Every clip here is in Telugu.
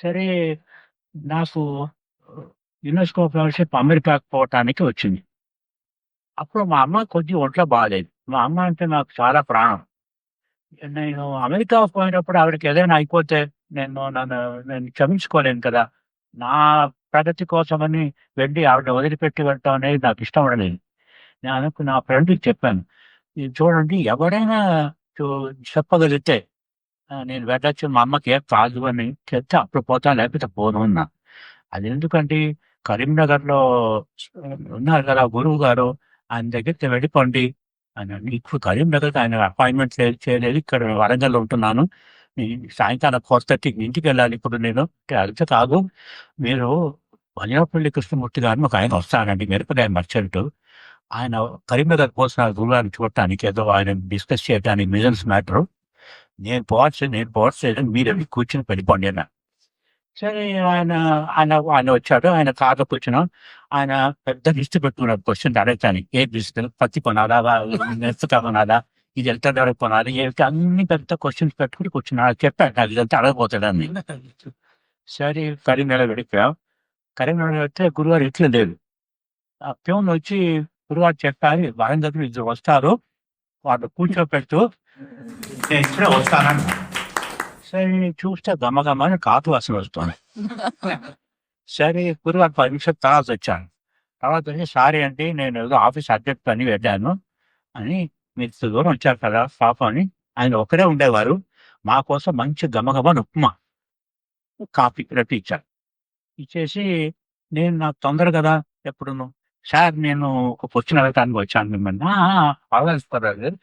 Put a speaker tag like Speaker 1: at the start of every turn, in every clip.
Speaker 1: సరే నాకు యునెస్కో ఫెలోషిప్ అమెరికాకు పోవటానికి వచ్చింది. అప్పుడు మా అమ్మ కొద్దిగా ఒంట్లో బాగాలేదు. మా అమ్మ అంటే నాకు చాలా ప్రాణం. నేను అమెరికా పోయినప్పుడు ఆవిడకి ఏదైనా అయిపోతే నేను నన్ను నేను క్షమించుకోలేను కదా! నా ప్రగతి కోసమని వెళ్ళి ఆవిడ వదిలిపెట్టి వెళ్ళటం అనేది నాకు ఇష్టం ఉండలేదు. నేను అనుకు నా ఫ్రెండ్‌కి చెప్పాను. చూడండి ఎవరైనా చెప్పగలిగితే నేను వెళ్ళొచ్చు మా అమ్మకి ఏం కాదు అని చెప్తే అప్పుడు పోతాను లేకపోతే పోను అన్నా. అదెందుకండి కరీంనగర్‌లో ఉన్నారు కదా గురువు గారు ఆయన దగ్గరికి వెళ్ళిపోండి అని ఇప్పుడు కరీంనగర్‌కి ఆయన అపాయింట్‌మెంట్ చేయలేదు. ఇక్కడ వరంగల్‌లో ఉంటున్నాను. సాయంకాలం ఫోర్ థర్టీకి ఇంటికి వెళ్ళాలి ఇప్పుడు నేను. అంటే కాదు మీరు వనపల్లి కృష్ణమూర్తి గారిని ఒక ఆయన వస్తానండి మిరపకాయ మర్చెంట్. ఆయన కరీంనగర్ పోతున్నారు గురువుగారిని చూడటానికి ఏదో ఆయన డిస్కస్ చేయడానికి మిజన్స్ మ్యాటరు. నేను పోవచ్చు నేను పోవచ్చు మీరు అవి కూర్చొని పడిపోండి అన్న సరే ఆయన ఆయన ఆయన వచ్చాడు. ఆయన కార్‌లో కూర్చున్నాం. ఆయన పెద్ద లిస్ట్ పెట్టుకున్నాడు క్వశ్చన్ అడగటానికి. ఏ లిస్ట్ పత్తి కొనాలా? వ కొనాలా? ఇది ఎంత ధర కొనాలి? ఏమిటి అన్ని పెద్ద క్వశ్చన్స్ పెట్టుకుని కూర్చున్నాడు. చెప్పాను నాకు ఇదంతా అడగబోతాడని. సరే కరీంనగర్ వెళ్ళిపోయాం. కరీంనగర్ వెళ్తే గురువారు ఇట్లా లేదు ఆ ప్యూన్ వచ్చి గురువారు చెప్పాలి వరంగల్‌కి ఇద్దరు వస్తారు. వాళ్ళు కూర్చోపెడుతూ నేను ఇప్పుడే వస్తానన్నా. సరే చూస్తే గమగమని కాటు వాసన వస్తుంది. సరే గురువుగారు 10 నిమిషాల తర్వాత వచ్చాను. తర్వాత వచ్చి సారీ అంటే నేను ఏదో ఆఫీస్ అర్జెంట్ అని వెళ్ళాను అని మీరు దూరం వచ్చారు కదా పాపం అని ఆయన ఒకరే ఉండేవారు. మా కోసం మంచి గమగమని ఉప్మా, కాఫీ 2 ఇచ్చారు. ఇచ్చేసి నేను నాకు తొందర కదా ఎప్పుడును. సార్ నేను ఒక క్వెషన్ అడగటానికి వచ్చాను మిమ్మల్ని. పర్వాలేదు పర్వాలేదు.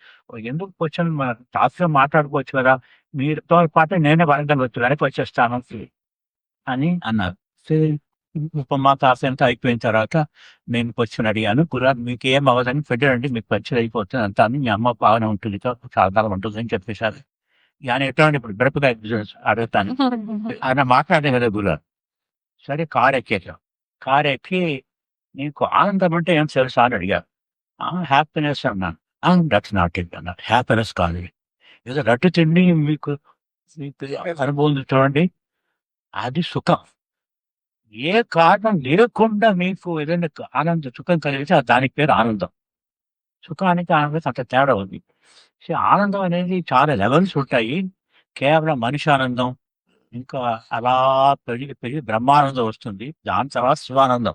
Speaker 1: ఎందుకు మ టాపిక్‌గా మాట్లాడుకోవచ్చు కదా! మీతో పాటే నేనే వరంగల్ వచ్చి వెనక్కి వచ్చేస్తాను అని అన్నారు. సరే ఉప్మా, కాఫీ అంతా అయిపోయిన తర్వాత నేను క్వెషన్ అడిగాను. గురుగారు మీకేం అవ్వదని పెట్టారండి మీకు మంచిది అయిపోతుంది అంతా అని మీ అమ్మ బాగానే ఉంటుంది చాలా ఉంటుంది అని చెప్పేసారు. ఆయన ఎట్లాంటి ఇప్పుడు మిరపకాయ బిజినెస్ అడుగుతాను. ఆయన మాట్లాడే కదా గురుగారు. సరే కార్ ఎక్కేసాం. కార్ ఎక్కి నీకు ఆనందం అంటే ఏం తెలుసా అని అడిగారు. హ్యాపీనెస్ అన్నాను. ఆ! దట్స్ నాట్ ఇట్ అన్నారు. హ్యాపీనెస్ కాదు ఏదో రట్టు తిండి మీకు మీకు అనుభవం చూడండి. అది సుఖం. ఏ కారణం లేకుండా మీకు ఏదైనా ఆనందం సుఖం కలిగితే దానికి పేరు ఆనందం. సుఖానికి ఆనందానికి అంత తేడా ఉంది. సో, ఆనందం అనేది చాలా లెవెల్స్ ఉంటాయి. కేవలం మనిషి ఆనందం. ఇంకా అలా పెరిగి పెరిగి బ్రహ్మానందం వస్తుంది. దాని తర్వాత శివానందం.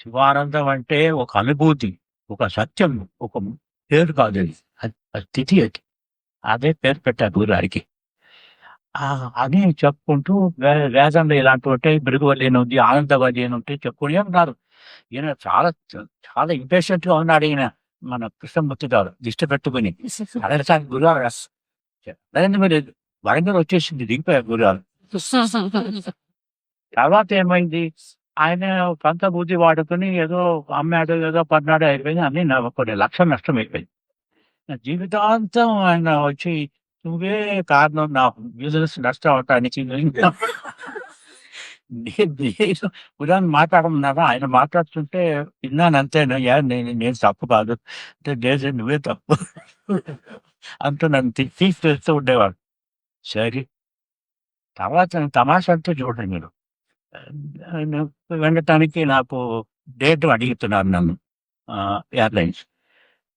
Speaker 1: శివానందం అంటే ఒక అనుభూతి. ఒక సత్యం. ఒక పేరు కాదు అది. స్థితి అది. అదే పేరు పెట్టారు గురుగారికి. ఆ! అని చెప్పుకుంటూ వే వేదంలో ఇలాంటివి ఉంటాయి. భృగువల్లి అని ఉంది. ఆనందవల్లి అని ఉంటాయి చెప్పుకునే ఉన్నారు. ఈయన చాలా చాలా ఇంపేషెంట్‌గా ఉన్నాడు ఈయన. మన కృష్ణమూర్తి గారు దిష్టి పెట్టుకొని. అడగటానికి గురుగారు వరంగల్ వచ్చేసింది దిగిపోయారు గురుగారు. తర్వాత ఏమైంది? ఆయన సొంత బుద్ధి వాడుకొని ఏదో అమ్మాడు, ఏదో పన్నాడు అయిపోయింది. అన్నీ నా కొన్ని లక్షలు నష్టమైపోయింది. నా జీవితాంతం ఆయన వచ్చి నువ్వే కారణం నా బిజినెస్ నష్టం. నేను నేను గురుగారిని మాట్లాడమన్నారా? ఆయన మాట్లాడుతుంటే విన్నాను అంతేనయ్యా నేను నేను తప్పు కాదు. అంటే లేదు నువ్వే తప్పు. అంటూ నన్ను తి తీసివేస్తూ ఉండేవాడు. సరే. తర్వాత తమాషా అంతా చూడండి మీరు. వెళ్ళటానికి నాకు డేట్ అడుగుతున్నారు నన్ను. ఎయిర్‌లైన్స్.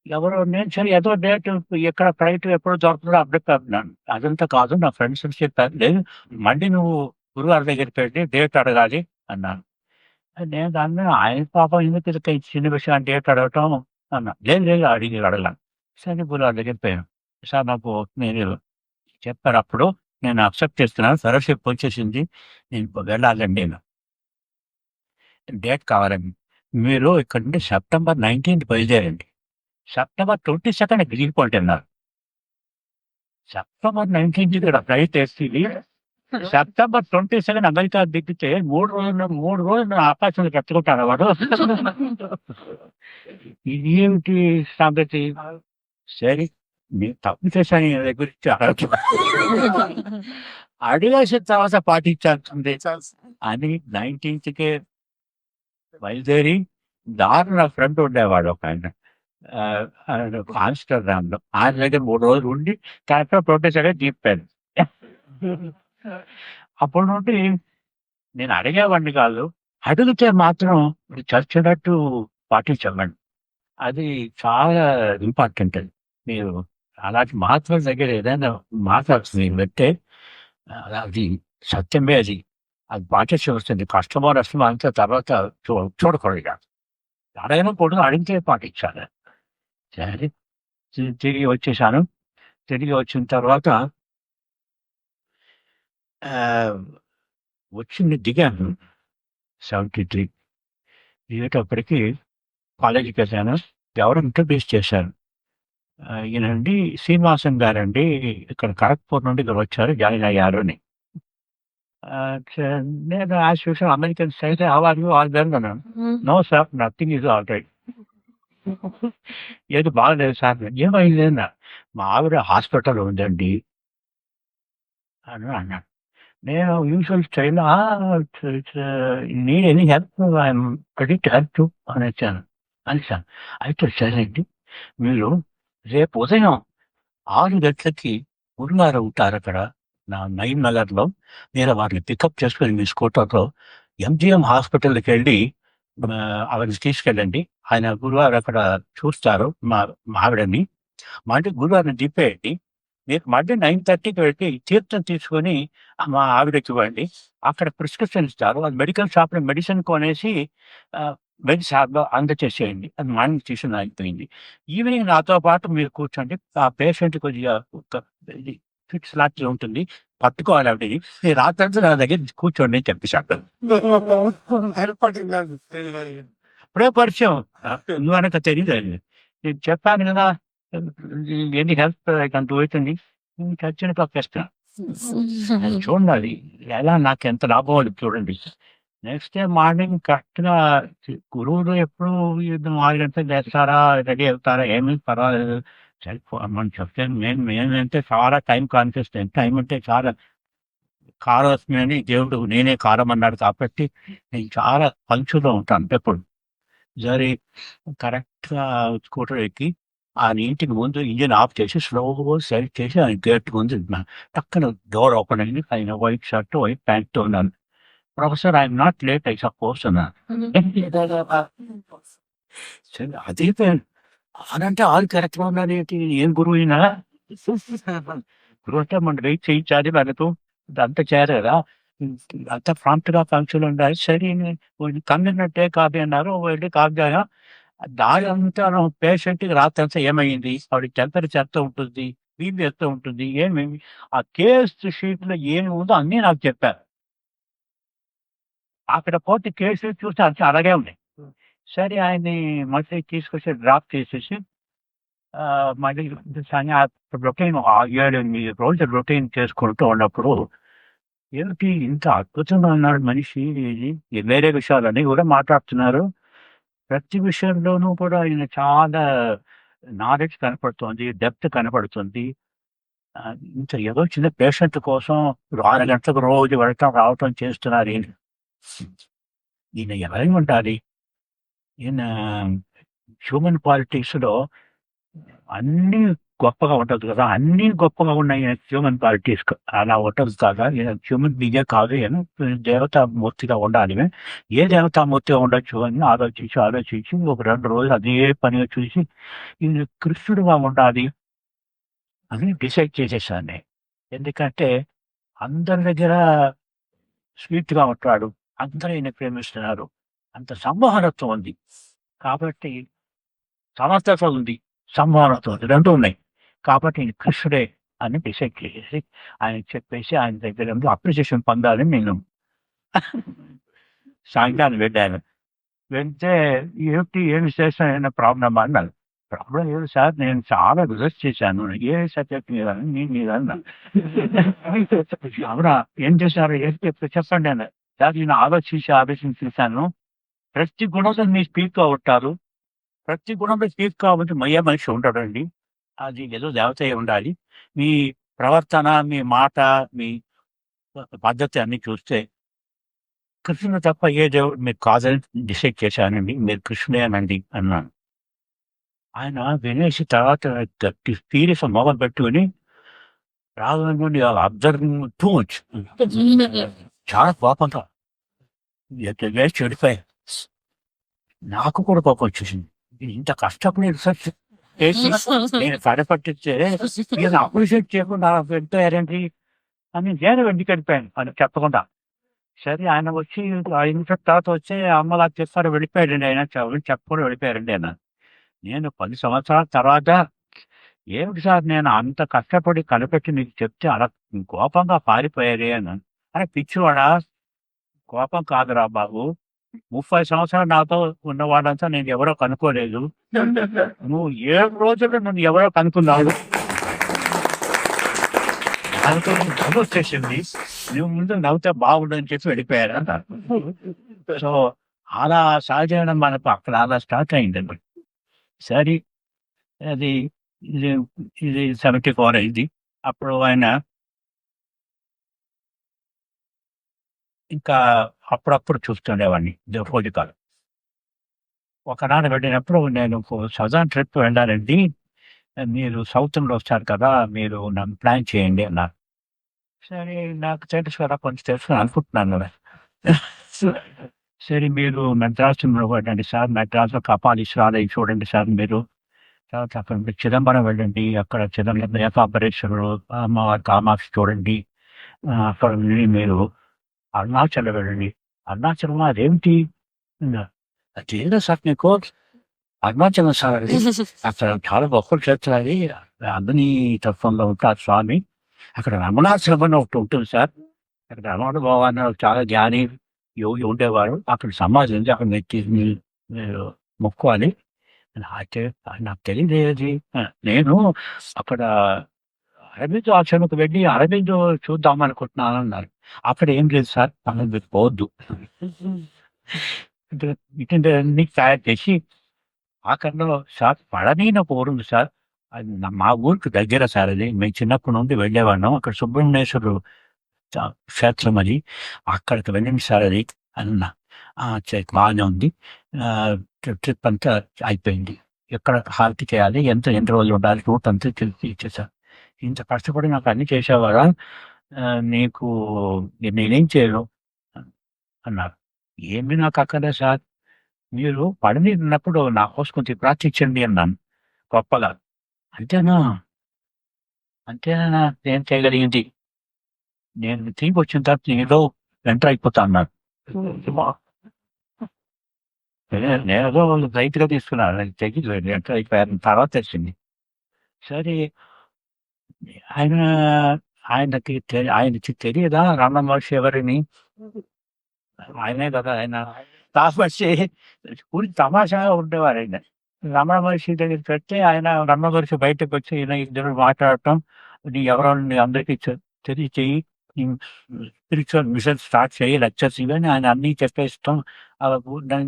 Speaker 1: ఎవరో నేను సరే ఏదో డేట్ ఎక్కడ ఫ్లైట్ ఎప్పుడు దొరుకుతుందో అప్డేట్ అన్నాను. అదంతా కాదు నా ఫ్రెండ్స్ చెప్పారు. లేదు మళ్ళీ నువ్వు గురువారి దగ్గరికి వెళ్ళి డేట్ అడగాలి అన్నాను. నేను దాన్ని ఆయన పాపం ఎందుకు ఇంత చిన్న విషయం డేట్ అడగటం అన్నా. లేదు లేదు అడిగి అడగలను. సరే గురువారి దగ్గరికి పోయాను. సార్ నాకు మీరు చెప్పారు అప్పుడు నేను అక్సెప్ట్ చేస్తున్నాను. ఫెలోషిప్ వచ్చేసింది. నేను వెళ్ళాలండి నేను. డేట్ కావాలండి. మీరు ఇక్కడ నుండి సెప్టెంబర్ 19థ్ బయలుదేరండి. సెప్టెంబర్ 22nd దిగిపోండి అన్నారు. సెప్టెంబర్ 19థ్ ఇక్కడ ఫ్లైట్ ఎస్టీది. సెప్టెంబర్ 22 అమెరికా దిగితే 3 రోజులు 3 రోజులు ఆకాశంలో కట్టుకుంటాడా వాడు? ఇదేమిటి సంగతి? సరే నేను తప్పు చేశాను ఈయన గురించి అడిగేసిన తర్వాత పాటించాల్సిందే అని 19థ్‌కే బయలుదేరి దారుణ నా ఫ్రెండ్ ఉండేవాడు ఒక ఆయన ఆమ్స్టర్డామ్లో ఆయన దగ్గర మూడు రోజులు ఉండి కరెక్ట్‌గా 22nd దిగిపోయాను. అప్పటి నుండి నేను అడిగేవాడిని కాదు. అడిగితే మాత్రం చచ్చినట్టు పాటించేవాడిని. అది చాలా ఇంపార్టెంట్ అది. మీరు అలాంటి మహాత్ముల దగ్గర ఏదైనా మాట్లాడుతుంది పెట్టే అది సత్యమే అది. అది పాటించవలసింది. కష్టమో, నష్టమో అంత తర్వాత చూ చూడకూడదు ఇక. కూడా అడిగితే పాటించాలి. సరే తిరిగి వచ్చేసాను. తిరిగి వచ్చిన తర్వాత వచ్చింది దిగాను. 73 దిగేటప్పటికి కాలేజీకెళ్ళాను. ఎవరో బేస్ చేశారు. ఈయనండి శ్రీనివాసన్ గారండి ఇక్కడ ఖరగ్‌పూర్ నుండి ఇక్కడొచ్చారు జాయిన్ అయ్యారు అని. నేను as usual American style how are you all well అన్నాను. No sir nothing is all right. ఏది బాగాలేదు సార్. ఏమైంది అన్నా. మా ఆవిడ హాస్పిటల్‌లో ఉందండి. అని అన్నాడు. నేను యూజువల్ స్టైల్ ఆ! Need any help I'm ready to help you అనేసాను. అనేసాను. అయితే సరేనండి. మీరు రేపు ఉదయం ఆరు గంటలకి గురుగారు ఉంటారక్కడ. నా నైన్ నగర్‌లో. నేను వారిని పికప్ చేసుకుని మీ స్కూటర్‌లో ఎంజీఎం హాస్పిటల్కి వెళ్ళి ఆవిడని తీసుకెళ్ళండి. ఆయన గురువారు అక్కడ చూస్తారు మా మా ఆవిడని. మళ్ళీ గురువారిని దింపేయండి. మీరు మళ్ళీ 9:30కి వెళ్ళి తీర్థం తీసుకొని మా ఆవిడకి ఇవ్వండి అక్కడ ప్రిస్క్రిప్షన్ ఇస్తారు. అది మెడికల్ షాప్‌లో మెడిసిన్ కొనేసి వెరీ షార్ప్గా అందచేసేయండి. అది మార్నింగ్ ట్యూషన్ అయిపోయింది. ఈవినింగ్ నాతో పాటు మీరు కూర్చోండి. ఆ పేషెంట్ కొద్దిగా ఫిక్స్ ఇది ఉంటుంది. పట్టుకోవాలి ఆవిడని. మీరు నా దగ్గర కూర్చోండి అని చెప్పేశాడు ఇప్పుడే పరిచయం. నువ్వనక తెలియదు నేను చెప్పాను కదా! ఎన్ని హెల్ప్ అంత కెన్ చచ్చిన పక్క చూడండి అది ఎలా నాకెంత లాభం చూడండి. నెక్స్ట్ డే మార్నింగ్ కరెక్ట్‌గా గురువులు ఎప్పుడు 4 గంటలకు లేస్తారా? రెడీ అవుతారా? ఏమీ పర్వాలేదు. సరే పో మనం చెప్తే మేము మేమంటే చాలా టైం కాన్షియస్ టైం అంటే చాలా కారవస్తుందని దేవుడు నేనే కారమన్నాడు కాబట్టి నేను చాలా పంక్చువల్‌గా ఉంటాను ఎప్పుడు. సరే కరెక్ట్‌గా స్కూటర్ ఎక్కి ఆ ఇంటికి ముందు ఇంజిన్ ఆఫ్ చేసి స్లోగా సెల్ చేసి ఆయన గేట్ ముందు టక్కన డోర్ ఓపెన్ అయింది. ఆయన వైట్ షర్ట్, వైట్ ప్యాంట్‌తో ఉన్నాను. Professor I am not late I suppose. సరే అదిరిపోయాను. ఆరంటే ఆల్ కరెక్ట్‌గా ఉన్నారేంటి? ఏం గురువు ఈయన? గురువు అంటే మనం వెయిట్ చేయించాలి. ఇదంతా చేయరు కదా! అంతా ప్రాంప్ట్‌గా పంక్చువల్ ఉండాలి. సరే కన్వీనియంటే కాపీ అన్నారు. వెళ్ళి కాపీ తాగా. దారంతా పేషెంట్‌కి రాత్రంతా ఏమయింది? ఆవిడకి టెంపరేచర్ ఎంత ఉంటుంది? బీపీ ఎంత ఉంటుంది? ఏమేమి? ఆ కేస్ షీట్‌లో ఏమి ఉందో అన్నీ నాకు చెప్పారు. అక్కడ పోతే కేసు చూస్తే అంతా అలాగే ఉన్నాయి. సరే ఆయన్ని మళ్ళీ తీసుకొచ్చి డ్రాప్ చేసేసి మళ్ళీ రొటీన్ 7, 8 రోజులు రొటీన్ చేసుకుంటూ ఉన్నప్పుడు ఏమిటి ఇంత అద్భుతంగా ఉన్నాడు మనిషి. వేరే విషయాలన్నీ కూడా మాట్లాడుతున్నారు. ప్రతి విషయంలోనూ కూడా ఈయన చాలా నాలెడ్జ్ కనపడుతోంది. డెప్త్ కనపడుతుంది. ఇంత ఏదో చిన్న పేషెంట్ కోసం 6 గంటలకు రోజు వెళ్ళటం, రావటం చేస్తున్నారు ఈయన. ఎవరై ఉండాలి? ఈయన హ్యూమన్ పాలిటిక్స్లో అన్నీ గొప్పగా ఉండదు కదా! అన్నీ గొప్పగా ఉన్నాయి హ్యూమన్ పాలిటిక్స్ అలా ఉండదు కాదా? హ్యూమన్ బీయింగే కాదు ఈయన. దేవతామూర్తిగా ఉండాలి. ఏ దేవతామూర్తిగా ఉండొచ్చు అని ఆలోచించి, ఆలోచించి ఒక రెండు రోజులు అదే పనిగా చూసి ఈయన కృష్ణుడుగా ఉండాలి. అని డిసైడ్ చేసేసాను ఎందుకంటే అందరి దగ్గర స్వీట్‌గా ఉంటాడు. అందరూ ఈయన ప్రేమిస్తున్నారు. అంత సంవహనత్వం ఉంది. కాబట్టి సమర్థత ఉంది. సంమోహనత్వం ఉంది. 2 ఉన్నాయి. కాబట్టి ఈయన కృష్ణుడే అని డిసైడ్ చేసేసి ఆయన చెప్పేసి ఆయన దగ్గర అప్రిసియేషన్ అప్రిషియేషన్ పొందాలని నేను సాయంకాలం వెళ్ళాను. వెళ్తే ఏమిటి ఏమి విశేషం ఏమైనా ప్రాబ్లమా అన్నారు. ప్రాబ్లమ్ లేదు సార్ నేను చాలా రిసర్చ్ చేశాను. ఏ సబ్జెక్ట్ మీద నేను మీద అన్నా. అవునా? ఏం చేశారు? ఏం చెప్ప చెప్పండి అన్నారు. సార్ నేను ఆలోచించి, ఆలోచించి ప్రతి గుణంలో మీరు స్పీక్ ఉంటారు. ప్రతి గుణంలో స్పీక్ కాబట్టి మయ్యా మనిషి ఉంటాడండి అది ఏదో దేవత ఉండాలి. మీ ప్రవర్తన, మీ మాట, మీ పద్ధతి అన్ని చూస్తే కృష్ణుడు తప్ప ఏ దేవుడు మీరు కాదని డిసైడ్ చేశానండి. మీరు కృష్ణుడేనండి అన్నాను. ఆయన వినేసి తర్వాత గట్టి సీరియస్‌గా పెట్టుకుని రాఘవ నుండి అబ్జర్వింగ్ టూ మచ్ చాలా కోపంతో వేసి చెడిపోయా నాకు కూడా కోపం వచ్చేసింది. ఇంత కష్టపడి రీసెర్చ్ చేసి నేను కడపట్టిస్తే నేను అప్రిషియేట్ చేయకుండా వెళ్ళిపోయారేంటి అని నేను వెండి వెళ్ళిపోయాను? అని చెప్పకుండా. సరే ఆయన వచ్చి ఐదు తర్వాత వచ్చి అమ్మలా చెప్పారు వెళ్ళిపోయాడండి ఆయన. చెప్పకుండా వెళ్ళిపోయారండి ఆయన. నేను పది సంవత్సరాల తర్వాత ఏమిటి సార్ నేను అంత కష్టపడి కనిపెట్టి నీకు చెప్తే అలా కోపంగా పారిపోయారే అని. అరే పిచ్చివాడా? కోపం కాదురా బాబు. ముప్పై సంవత్సరాలు నాతో ఉన్నవాడంతా నేను ఎవరో కనుక్కోలేదు. నువ్వు ఏడు రోజులు నన్ను ఎవరో కనుక్కున్నావు? అనుకుని నవ్వు వచ్చేసింది. నువ్వు ముందు నవ్వుతే బాగుండని చెప్పి వెళ్ళిపోయారు. సో అలా సహజీవనం మనకు అక్కడ అలా స్టార్ట్ అయిందండి సరే అది ఇది ఇది సెవెంటీ ఫోర్ అయింది. అప్పుడు ఆయన ఇంకా అప్పుడప్పుడు చూస్తుండేవాడిని ఫోజికాలు ఒకనాడు వెళ్ళినప్పుడు నేను సదర్న్ ట్రిప్ వెళ్ళాలండి మీరు సౌత్లో వస్తారు కదా మీరు నన్ను ప్లాన్ చేయండి అన్నారు. సరే నాకు తెలుసు కదా కొంచెం తెలుసు అనుకుంటున్నాను కదా. సరే మీరు మెడ్రాస్లో వెళ్ళండి సార్ మెడ్రాస్లో కపాలీశ్వరాలయం చూడండి సార్ మీరు. తర్వాత అక్కడ మీరు చిదంబరం వెళ్ళండి అక్కడ చిదంబరం ఏకాంబరేశ్వరుడు అమ్మవారి కామాక్షి చూడండి. అక్కడ వెళ్ళి మీరు అరుణాచలం వెళ్ళండి అరుణాచలం అదేమిటి. అదేదో సార్ నీకు అరుణాచలం సార్ అది అక్కడ చాలా గొప్ప క్షేత్రం అది. అందని తత్వంలో ఉంటారు స్వామి. అక్కడ రమణాశ్రమం అని ఒకటి ఉంటుంది సార్. అక్కడ రమణ భగవాన్ చాలా జ్ఞాని యోగి ఉండేవారు. అక్కడ సమాజం ఉంది అక్కడ నెట్టి మీరు మొక్కోవాలి. అయితే నాకు తెలియదు నేను అక్కడ అరవింద్ ఆశ్రమకు వెళ్ళి అరవింద్ చూద్దాం అనుకుంటున్నాను అన్నారు. అక్కడ ఏం లేదు సార్ మీరు పోవద్దు. ఇటువంటి తయారు చేసి ఆఖరిలో సార్ పళని ఒక ఊరు ఉంది సార్. అది మా ఊరికి దగ్గర సార్ అది. మేము చిన్నప్పటి నుండి వెళ్ళేవాళ్ళం. అక్కడ సుబ్రహ్మణ్యేశ్వరు క్షేత్రం అది. అక్కడికి వెళ్ళండి సార్ అది. అన్న "ఆ, సరే, బాగానే ఉంది. ట్రిప్ అంతా అయిపోయింది. ఎక్కడ హాల్ట్ చేయాలి? ఎంత ఎన్ని రోజులు ఉండాలి? రూట్ అంతా తెలిసి ఇచ్చేసారు ఇంత కష్టపడి నాకు అన్ని చేసేవారా? నీకు నేనేం చేయను? అన్నారు. ఏమి నాకు అక్కడే సార్. మీరు పడిని ఉన్నప్పుడు నా కోసం కొంచెం ప్రార్థించండి అన్నాను. గొప్పగా. అంతేనా? అంతేనా? నేను చేయగలిగింది? నేను తిరిగి వచ్చిన తర్వాత ఏదో వెంటర్ అయిపోతా అన్నాను. నేను ఏదో రైతుగా తీసుకున్నాను. తెగి ఎంటర్ అయిపోయాను. తర్వాత తెలిసింది. సరే ఆయన ఆయనకి ఆయనకి తెలియదా రమణ మహర్షి ఎవరిని? ఆయనే కదా ఆయన. కాబట్టి ఊరి తమాషాగా ఉండేవారు ఆయన. రమణ మహర్షి దగ్గరికి పెడితే ఆయన రమణ మహర్షి బయటకు వచ్చి ఈయన ఇద్దరు మాట్లాడటం నీ ఎవరో నీ అందరికీ తెలియచేయి స్పిరిచువల్ మిషన్ స్టార్ట్ చేయి లెక్చర్స్ ఇవన్నీ ఆయన అన్ని చెప్పేస్తాం.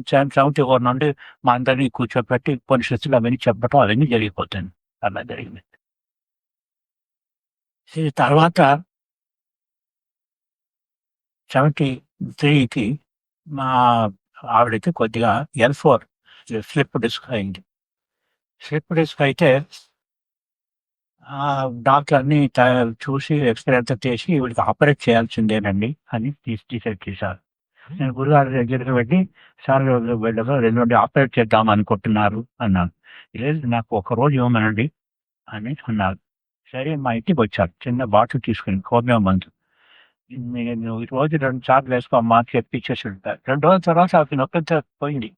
Speaker 1: సెవెంటీ ఫోర్ నుండి మా అందరినీ కూర్చోబెట్టి ఉపనిషత్తులు అవన్నీ చెప్పడం అవన్నీ జరిగిపోతాయి. అలా జరిగింది. ఇది తర్వాత సెవెంటీ త్రీకి మా ఆవిడకి కొద్దిగా ఎల్ ఫోర్ స్లిప్ డిస్క్ అయింది. స్లిప్ డిస్క్ అయితే డాక్టర్ని డాక్టర్ అన్ని చూసి ఎక్స్రే అంతా చేసి వీడికి ఆపరేట్ చేయాల్సిందేనండి అని తీసి డిసైడ్ చేశారు. నేను గురుగారి దగ్గరికి వెళ్ళి సార్ వెళ్ళగా రెండు ఆపరేట్ చేద్దాం అనుకుంటున్నారు అన్నాను. లేదు నాకు ఒక రోజు ఇవ్వమనండి అని అన్నారు. సరే మా ఇంటికి వచ్చారు చిన్న బాటిల్ తీసుకుని హోమియో మందు. నేను ఈ రోజు రెండు సార్లు వేసుకోమ్మా అని చెప్పి ఇచ్చేసి ఉంటారు రెండు రోజుల తర్వాత అవి నొప్పి పోయింది.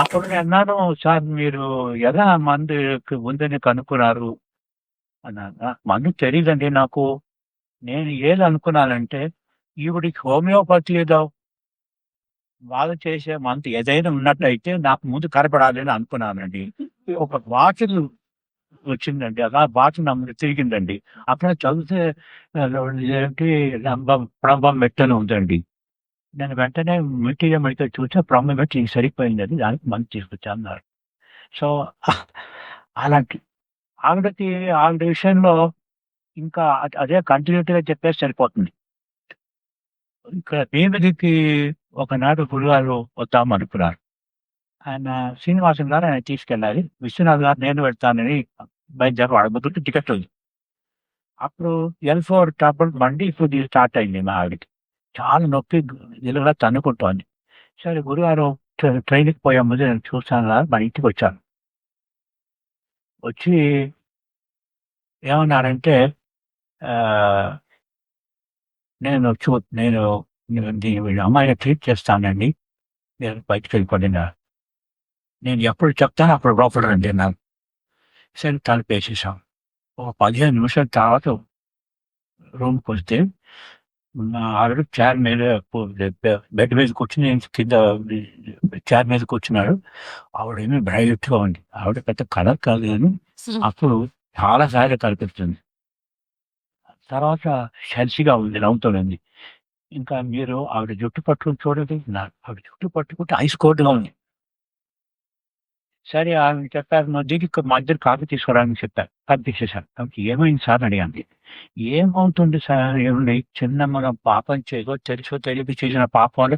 Speaker 1: అప్పుడు నేను అన్నాను సార్ మీరు ఎలా మందు ఉందని కనుక్కున్నారు? అన్నా మందు తెలియదండి నాకు. నేను ఏది అనుకున్నానంటే ఈవిడికి హోమియోపతి ఏదో వాళ్ళు చేసే మందు ఏదైనా ఉన్నట్లయితే నాకు ముందు కనపడాలి అని అనుకున్నానండి. ఒక బాటిల్ వచ్చిందండి. అలా బాటిల్ నా తిరిగిందండి. అక్కడ చదివితే ఆ, ఏంటి రంభం ప్రంభం మెట్టను ఉందండి. నేను వెంటనే మెటీరియల్ మెడికల్ చూస్తే ప్రంభం మెట్టి సరిపోయింది దానికి మంచి తీసుకొచ్చా అన్నారు. సో అలాంటి ఆవిడకి ఆవిడ విషయంలో ఇంకా అదే కంటిన్యూటీగా చెప్పేసి సరిపోతుంది. ఇక్కడ భీమిడికి ఒకనాడు గురుగారు వద్దామనుకున్నారు. ఆయన శ్రీనివాసం గారు ఆయన తీసుకెళ్ళాలి. విశ్వనాథ్ గారు నేను పెడతానని బయలుదేరి వాడబోతుంటే టికెట్ ఉంది. అప్పుడు ఎల్ ఫోర్ టాప్ బండి ఇప్పుడు స్టార్ట్ అయింది మా ఆవిడకి. చాలా నొప్పి నిలువలా తన్నుకుంటోంది. సరే గురువారం ట్రై- ట్రైన్కి పోయే ముందు నేను చూస్తాను కదా మా ఇంటికి వచ్చాను. వచ్చి ఏమన్నారంటే నేను చూ నేను అమ్మాయిని ట్రీట్ చేస్తానండి. నేను బయటకు వెళ్ళిపోండి నేను ఎప్పుడు చెప్తాను అప్పుడు లోపల రండి నాకు సరే తలుపు వేసేసాం ఒక పదిహేను నిమిషాల తర్వాత రూమ్కి వస్తే ఆవిడ చైర్ మీద బెడ్ మీద కూర్చుని కింద చైర్ మీద కూర్చున్నాడు. ఆవిడ ఏమీ బ్రైట్గా ఉంది. ఆవిడ పెద్ద కలర్ కాదు కానీ అప్పుడు చాలా సార్లు కనిపిస్తుంది తర్వాత షెల్సిగా ఉంది నవ్వుతోంది ఇంకా మీరు ఆవిడ జుట్టు పట్టుకుని చూడండి ఆవిడ జుట్టు పట్టుకుంటే ఐస్ కోల్డ్గా ఉంది. సరే ఆమె చెప్పారు మా దిగి మా ఇద్దరు కాఫీ తీసుకురాని చెప్పారు. పంపించేశారు కాబట్టి ఏమైంది సార్? అడిగాను. ఏమవుతుంది సార్? ఏమండి? చిన్న మన పాపం చేయగో తెలుసో తెలిపి చేసిన పాపం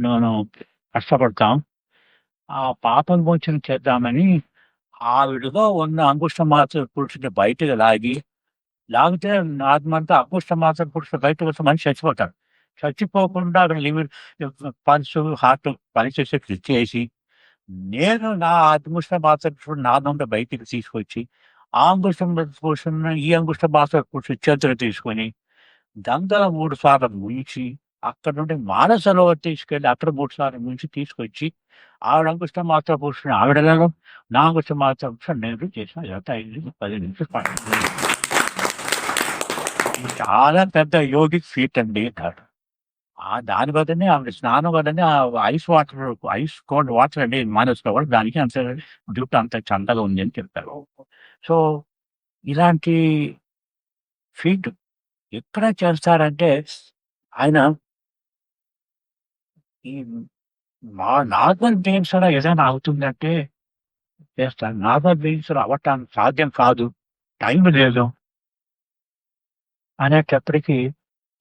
Speaker 1: నేను కష్టపడతాం. ఆ పాపం భోజనం చేద్దామని ఆవిడలో ఉన్న అంగుష్ట మాత్ర పురుషుని బయటకు లాగి లాగితే నార్మంతా అంగుష్ట మాత్ర పురుషుడు బయటకు వస్తే మనిషి చచ్చిపోతాడు. చచ్చిపోకుండా అక్కడ లివర్ పల్స్ హార్ట్ పనిచేసే చేసి నేను నా అంగుష్ట మాత్ర నా నుండి బయటికి తీసుకొచ్చి ఆ అంగుష్టం కూర్చున్న ఈ అంగుష్ట మాత్ర చేతులు తీసుకొని దంగల మూడు సార్లు ముంచి అక్కడ నుండి మానసలో తీసుకెళ్ళి అక్కడ మూడు సార్లు ముంచి తీసుకొచ్చి ఆవిడ అంగుష్ట మాత్ర పురుషుని ఆవిడలను నా అంగుష్ట మాత్ర పురుషుడు నేను చేసిన ఇదంతా ఐదు పది నిమిషాలు ఇది చాలా పెద్ద యోగి ఫీట్ అండి అన్నారు దాని వల్లనే ఆమె స్నానం వల్లనే ఆ ice water ice cold water అంటే మానసులో కూడా దానికి అంత డ్యూట్ అంత చందగా ఉంది అని చెప్పారు సో ఇలాంటి ఫీట్ ఎక్కడ చేస్తారంటే ఆయన ఈ మా నార్మల్ బీయింగ్స్లో ఏదైనా అవుతుందంటే చేస్తాను నార్మల్ బీయింగ్స్లో అవ్వటానికి సాధ్యం కాదు. టైం లేదు అనేటప్పటికీ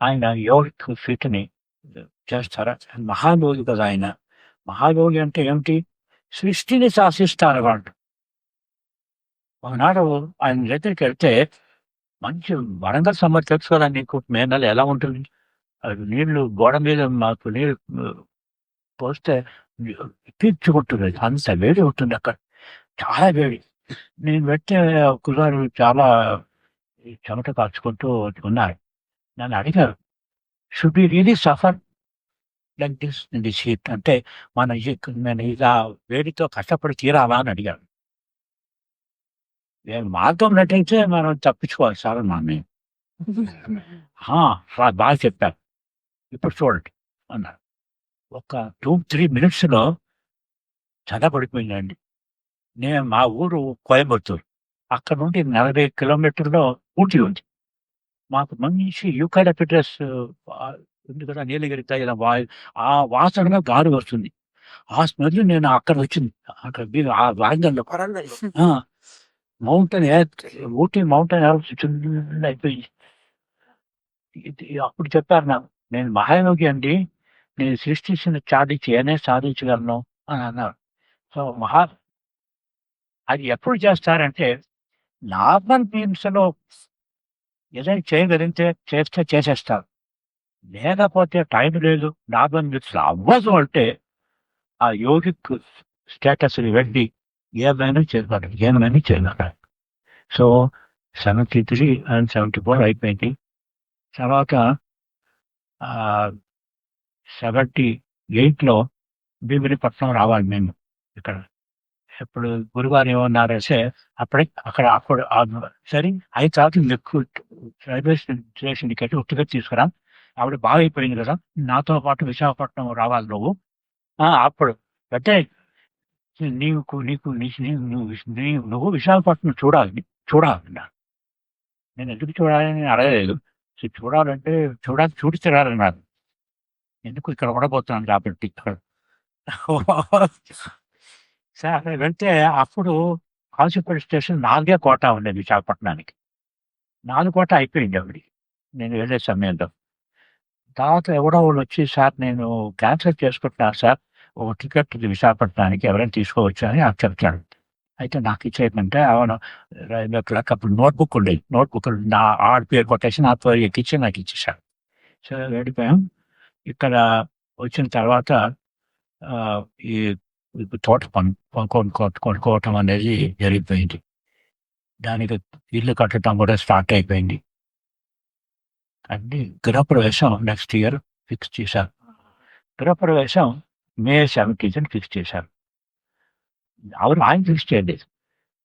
Speaker 1: ఆయన యోగిక్ ఫిట్ని చేస్తారు? మహాయోగి కదా ఆయన. మహాయోగి అంటే ఏమిటి? సృష్టిని శాసిస్తారు వాళ్ళు ఒకనాడు ఆయన దగ్గరికి వెళ్తే మంచి వరంగల్ సమ్మర్ తెలుసు కదా నీకు? మే నెల ఎలా ఉంటుంది? అది నీళ్ళు గోడ మీద మాకు నీళ్ళు పోస్తే పీల్చుకుంటుంది అంత వేడి ఉంటుంది అక్కడ. చాలా వేడి. నేను పెట్టే కుర్రాడు చాలా చెమట కాచుకుంటూ ఉన్నారు. నన్ను అడిగారు should be really suffer this heat అంటే మన నేను ఇలా వేడితో కష్టపడి తీరాలా అని అడిగారు. నేను మార్గం నటించే మనం తప్పించుకోవాలి సార్ మనం బాగా చెప్పారు. ఇప్పుడు చూడండి అన్నారు. ఒక టూ త్రీ మినిట్స్లో చదపడిపోయిందండి నేను మా ఊరు కోయంబత్తూరు. అక్కడ నుండి నలభై కిలోమీటర్లో ఊటీ ఉంది. మాకు మంచి యూకాలిపిటస్ ఉంది కదా నీలగిరి తగిన వాయు ఆ వాసనగా గాలి వస్తుంది. ఆ స్మెల్ నేను అక్కడ వచ్చింది. అక్కడ ఆ వాంగల్లో మౌంటైన్ ఊటీ మౌంటైన్ అయిపోయింది. ఇది అప్పుడు చెప్పారు నాకు నేను మహాయోగి అండి నేను సృష్టించిన సాధించి ఏనే సాధించగలను అని అన్నారు. సో మహా అది ఎప్పుడు చేస్తారంటే నార్మల్ బీమ్స్లో ఏదైనా చేయగలిగితే చేస్తే చేసేస్తారు. లేకపోతే టైం లేదు నార్మల్ బీమ్స్లో అవ్వదు అంటే ఆ యోగిక్ స్టేటస్ని వెళ్ళి ఏమైనా చేయగలరు ఏమైనా చేయగలరు so seventy three and seventy four అయిపోయింది. తర్వాత సెవెంటీ ఎయిట్లో భీమిలిపట్నం రావాలి మేము ఇక్కడ. ఇప్పుడు గురువారం ఏమన్నారంటే అప్పుడే అక్కడ అప్పుడు సరే ఐదు తర్వాత మీకు రైల్వే స్టేషన్ టికెట్ ఉట్టుగా తీసుకురా. ఆవిడ బాగా అయిపోయింది కదా నాతో పాటు విశాఖపట్నం రావాలి నువ్వు. అప్పుడు. అంటే నీకు నీకు నువ్వు నువ్వు విశాఖపట్నం చూడాలి చూడాలి నా. నేను ఎందుకు చూడాలని నేను అడగలేదు. చూడాలంటే చూడాలి చూడి తిరాలన్నారు ఎందుకు ఇక్కడ ఉండబోతున్నాను కాబట్టి ఇక్కడ? సరే వెళ్తే అప్పుడు కాన్సిపల్ స్టేషన్ నాలుగే కోట ఉండేది విశాఖపట్నానికి. నాలుగు కోట అయిపోయింది ఆవిడ నేను వెళ్ళే సమయంలో. తర్వాత ఎవడో వాళ్ళు వచ్చి సార్ నేను క్యాన్సిల్ చేసుకుంటున్నాను సార్ ఒక టికెట్ విశాఖపట్నానికి ఎవరైనా తీసుకోవచ్చు అని నాకు చెప్తాడు అయితే నాకు ఇచ్చేయమంటే అవును రైల్వే క్లాక్ అప్పుడు నోట్బుక్ ఉండేది నోట్బుక్ నా ఆడ పేరు కొట్టేసి నా పేరు ఎక్కించి నాకు ఇచ్చేసాడు సో వెళ్ళిపోయాం. ఇక్కడ వచ్చిన తర్వాత ఈ తోట పని కొనుక్కో కొనుక్కోవటం అనేది జరిగిపోయింది. దానికి ఇల్లు కట్టడం కూడా స్టార్ట్ అయిపోయింది. అండి గృహప్రవేశం నెక్స్ట్ ఇయర్ ఫిక్స్ చేశారు. గృహప్రవేశం మే సెవెంటీన్త్ ఫిక్స్ చేశారు. ఎవరు ఆయన ఫిక్స్ చేయలేదు.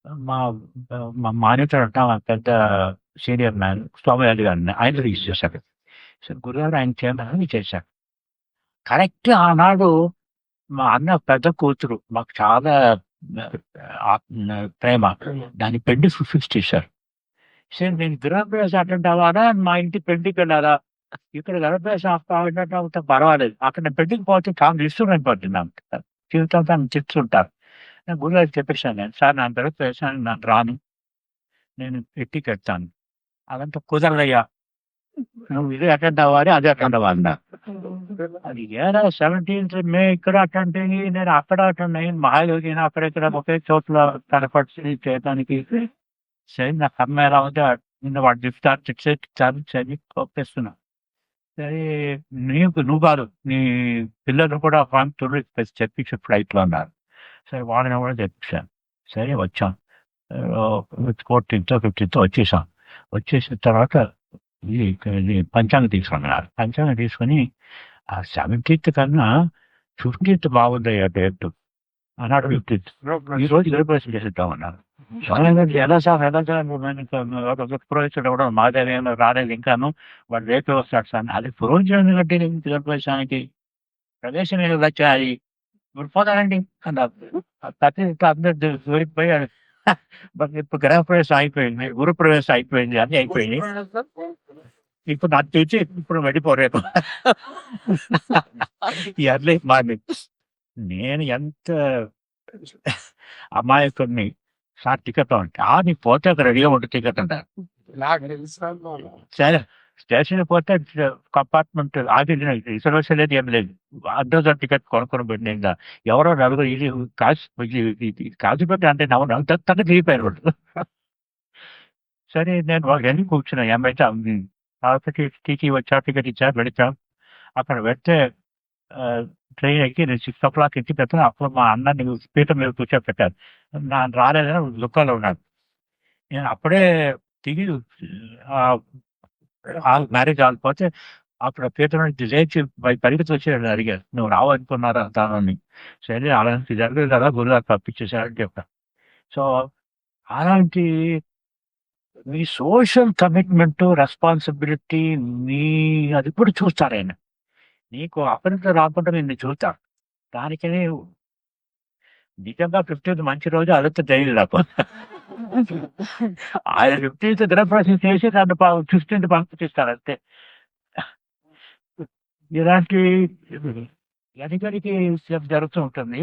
Speaker 1: మా మా మానేటర్ అంట మా పెద్ద సీనియర్ మ్యాన్ స్వామి గారిని ఆయన ఫిక్స్ చేశారు. సో గురుగారు ఆయన చేయమని చేశారు. కరెక్ట్ ఆనాడు మా అన్న పెద్ద కూతురు మాకు చాలా ప్రేమ. దాని పెళ్ళి ఫిక్స్ చేశారు. సరే నేను గృహప్రవేశం అటెండ్ అవ్వాలా మా ఇంటి పెళ్ళికి వెళ్ళాలా? ఇక్కడ గృహప్రవేశం అటెండ్ అవుతే పర్వాలేదు. అక్కడ పెళ్ళికి పోతే చాలా ఇష్టం అయిపోతుంది జీవితం తను చెప్తుంటారు నేను గురుగారికి చెప్పేశాను నేను సార్ నా గృహప్రవేశం నాకు రాను. నేను పెట్టి కడతాను. అదంతా కుదరదయ్యా. నువ్వు ఇది అటెండ్ అవ్వాలి అది అటెండ్ అవ్వాలి అది ఏడా సెవెంటీన్త్ మే ఇక్కడ అటెండ్ అయ్యి నేను అక్కడ అటెండ్ అయ్యి మహాయోగి అక్కడ ఇక్కడ ఒకే చోట్ల కనపడి చేయడానికి సరే నాకు అమ్మాయి ఎలా ఉంది నిన్న వాడు చెప్తారు చెప్తారు చదివి పంపిస్తున్నా సరే నీకు నువ్వు కాదు నీ పిల్లలు కూడా కోయంబత్తూరు చెప్పించి ఫ్లైట్లో ఉన్నారు సరే వాళ్ళని కూడా తెప్పించాను సరే వచ్చాం ఫోర్టీన్త్ ఫిఫ్టీన్త్ వచ్చేసాం వచ్చేసిన తర్వాత ఇది పంచాంగం తీసుకున్నారు పంచాంగం తీసుకొని ఆ సెవెంటీన్త్ కన్నా ఫిఫ్టీన్త్ బాగుందయ్యా డేట్ అన్నాడు ఫిఫ్టీన్త్ ఈ రోజు గృహప్రవేశం చేసేద్దాం అన్నారు ఎలా సార్? ఎలా సార్ పురోహితుడు కూడా మాదేవి రాలేదు ఇంకాను వాడు రేపే వస్తాడు సార్. అది పురోహితుడు కట్టి గృహప్రవేశానికి ప్రవేశం ఏదో వచ్చాయి. ఇప్పుడు పోతానండి ప్రతి అందరు దూరిపోయాడు మరి ఇప్పుడు గృహప్రవేశం అయిపోయింది. గురు ప్రవేశం అయిపోయింది. అన్ని అయిపోయింది ఇప్పుడు నాకు చూసి ఇప్పుడు వెళ్ళిపోరేపు ఎర్లీ మార్నింగ్. నేను ఎంత అమాయకుడిని సార్ టికెట్ అంటే ఆ నీ పోతే అక్కడ రెడీగా ఉంటుంది టికెట్ అంటారు
Speaker 2: నాకు
Speaker 1: సరే స్టేషన్ పోతే కంపార్ట్మెంట్ ఆగి రిజర్వేషన్ లేదు ఏం లేదు. అడ్రస్ టికెట్ కొనుక్కొని పెట్టిన ఎవరో నలుగురు ఇది కాసి కాసిపెట్టి అంటే నవ్వు తగ్గ దిగిపోయారు వాళ్ళు. సరే నేను వాళ్ళు ఎన్ని కూర్చున్నా ఏమైతే టీకి వచ్చా టికెట్ ఇచ్చారు వెళిచాం అక్కడ వెళ్తే ట్రైన్ ఎక్కి నేను సిక్స్ ఓ క్లాక్ ఎక్కి పెడతాను అప్పుడు మా అన్నని పీఠం మీద కూర్చోబెట్టారు నా రాలేదని దుఃఖంలో ఉన్నాడు. నేను అప్పుడే దిగి ఆ మ్యారేజ్ ఆగిపోతే అప్పుడు పీఠం నుంచి లేచి పరిగెత్తి వచ్చి అడిగారు. నువ్వు రావనుకున్నారా అనుకున్నారా సరే అలాంటి జరగదు కదా గురుగారు పంపించేశారని చెప్పాను సో అలాంటి మీ సోషల్ కమిట్మెంట్ రెస్పాన్సిబిలిటీ మీ అది కూడా చూస్తారు ఆయన. నీకు అపరిత రాకుండా నిన్ను చూస్తాడు దానికనే నిజంగా ఫిఫ్టీన్త్ మంచి రోజు అదంతా జైలు నాకు. ఆయన ఫిఫ్టీన్త్ గృహప్రవేశం చేసి నన్ను ఫిఫ్టీన్త్ పంపిస్తారు అంతే. ఇలాంటి గడిగడికి జరుగుతూ ఉంటుంది?